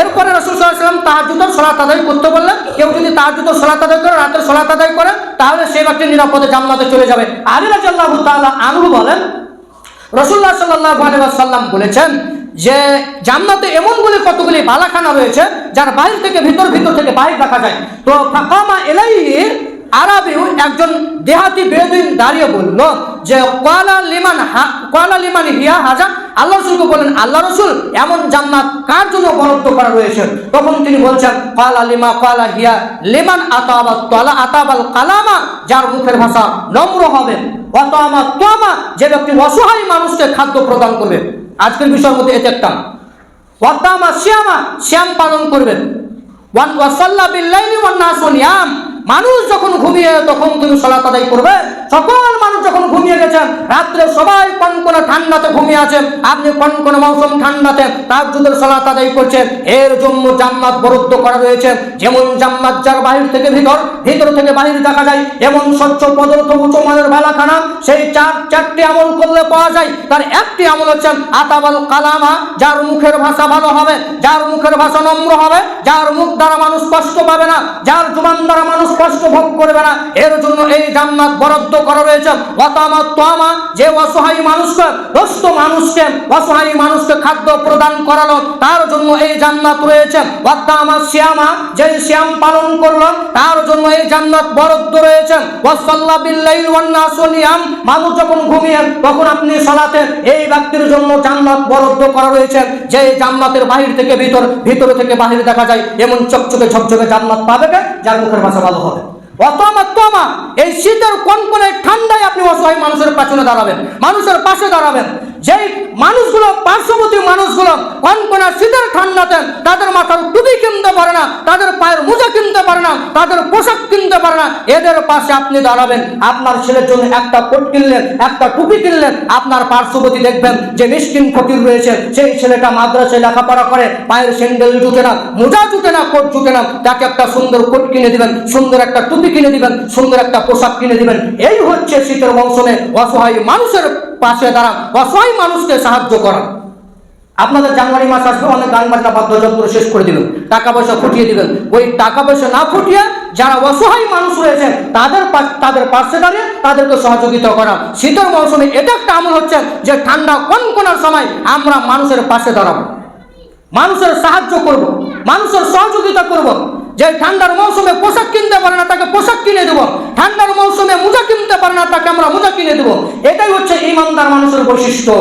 এরপরে রসুল সাল্লাম তাহাজুদের সলাত আদায় করতে বললেন, কেউ যদি তাহাজুদের সলাত আদায় করে, রাতের সলাত আদায় করে, তাহলে সে ব্যক্তি নিরাপদে জান্নাতে চলে যাবে। আলী রাজাল্লাহ তাআলা আনহু বলেন রসুল্লাহ সাল্লাহ সাল্লাম বলেছেন যে, জান্নাতে এমনগুলি কতগুলি বালাখানা রয়েছে, যার বাইরে থেকে ভিতর ভিতর থেকে বাইরে দেখা যায়। তো ফাকামা এলাই আরবি একজন দেহাতি বেদিন দাঁড়িয়ে বলল যে কয়লা লিমান কয়লা লিমান হিয়া হাজা, আল্লাহ রসুলকে বলেন, আল্লাহ রসুল, এমন জান্নাত কার জন্য বরাদ্দ করা রয়েছে? তখন তিনি বলছেন কয়লা লিমা কয়লা হিয়া, লিমান আতাবাল তলা আতাবাল কালামা, যার মুখের ভাষা নম্র হবে। অতামা তোমা যে ব্যক্তি অসহায় মানুষকে খাদ্য প্রদান করবে। আজকের বিষয়ের মধ্যে এতে একটা। ওয়াতামা শ্যামা শ্যাম পালন করবেন। ওয়ান ওয়াসাল্লা বিল্লাইলি ওয়ান নাসু নিয়াম। মানুষ যখন ঘুমিয়ে, তখন তুমি সলাত আদায় করবে। সকল মানুষ যখন ঘুমিয়ে গেছেন রাত্রে সবাই কনকনে ঠান্ডাতে ঘুমিয়ে আছেন আপনি কনকনে মৌসুম ঠান্ডাতে তার যুদ্ধের সলাত আদায় করছেন এর জন্য জান্নাত বরাদ্দ করা রয়েছে। যেমন জান্নাত যার বাহির থেকে ভিতর ভিতর থেকে বাহির দেখা যায়। এমন স্বচ্ছ পদার্থ উঁচু মানের বালাখানা, সেই চার, চারটি আমল করলে পাওয়া যায়। তার একটি আমল হচ্ছে আতাবাল কালামা, যার মুখের ভাষা ভালো হবে, যার মুখের ভাষা নম্র হবে, যার মুখ দ্বারা মানুষ কষ্ট পাবে না, যার জুবান দ্বারা মানুষ কষ্ট ভোগ করবে না। এর জন্য এই জান্নাত বরাদ্দ করা রয়েছে। ওয়াতামা তোয়ামা, যে অসহায় মানুষকে দোস্ত মানুষকে, অসহায় মানুষকে খাদ্য প্রদান করালো, তার জন্য এই জান্নাত রয়েছে। ওয়াতামা শ্যামা যে শ্যাম পালন করল, তার জন্য এই জান্নাত বরাদ্দ রয়েছে। ওয়াসাল্লা বিল্লাইল ওয়ান নাসু নিয়াম, মানুষ যখন ঘুমিয়ে, তখন আপনি সালাতে এই ব্যক্তির জন্য জান্নাত বরাদ্দ করা রয়েছে। যে জান্নাতের বাহির থেকে ভিতর ভিতর থেকে বাহির দেখা যায়, এমন চকচকে ঝকঝকে জান্নাত পাবে যার মুখের ভাষা ভালো। হবে। অতমা তমা, এই শীতের কনকনে ঠান্ডায় আপনি অসহায় মানুষের পাশে দাঁড়াবেন, মানুষের পাশে দাঁড়াবেন। যেই মানুষগুলো, পার্শ্ববর্তী মানুষগুলো কনকনে শীতের ঠান্ডাতে তাদের মাথার টুপি কিনতে পারে না, তাদের পায়ের মোজা কিনতে পারে না, তাদের পোশাক কিনতে পারে না। এদের পাশে আপনি দাঁড়াবেন, আপনার ছেলের জন্য একটা কোট কিনলেন, একটা টুপি কিনলেন, আপনার পার্শ্ববর্তী দেখবেন যে মিসকিন ফকির রয়েছে। সেই ছেলেটা মাদ্রাসায় লেখাপড়া করে, পায়ের স্যান্ডেল জুটে না, মোজা জুটে না, কোট জুটে না, তাকে একটা সুন্দর কোট কিনে দিবেন, সুন্দর একটা টুপি কিনে দিবেন, সুন্দর একটা পোশাক কিনে দিবেন। এই হচ্ছে শীতের মৌসুমে অসহায় মানুষের পাশে দাঁড়ান, অসহায় মানুষকে সাহায্য করা। আপনাদের জানুয়ারি মাস আসবে, অনেক গান বাজনা বাদ্যযন্ত্র শেষ করে দিবেন। টাকা পয়সা ফুটিয়ে দিবেন। ওই টাকা পয়সা না ফুটিয়ে যারা অসহায় মানুষ রয়েছে, তাদের তাদের পাশে দাঁড়িয়ে তাদেরকে সহযোগিতা করা। শীতের মৌসুমে এটা একটা আমল হচ্ছে যে ঠান্ডা কনকনার সময় আমরা মানুষের পাশে দাঁড়াবো। মানুষের সাহায্য করব, মানুষের সহযোগিতা করব। যে ঠান্ডার মৌসুমে পোশাক কিনতে পারে না, তাকে পোশাক কিনে দেবো। ঠান্ডার মৌসুমে মোজা কিনতে পারে না, তাকে আমরা মোজা কিনে দেবো। এটাই হচ্ছে ইমানদার মানুষের বৈশিষ্ট্য।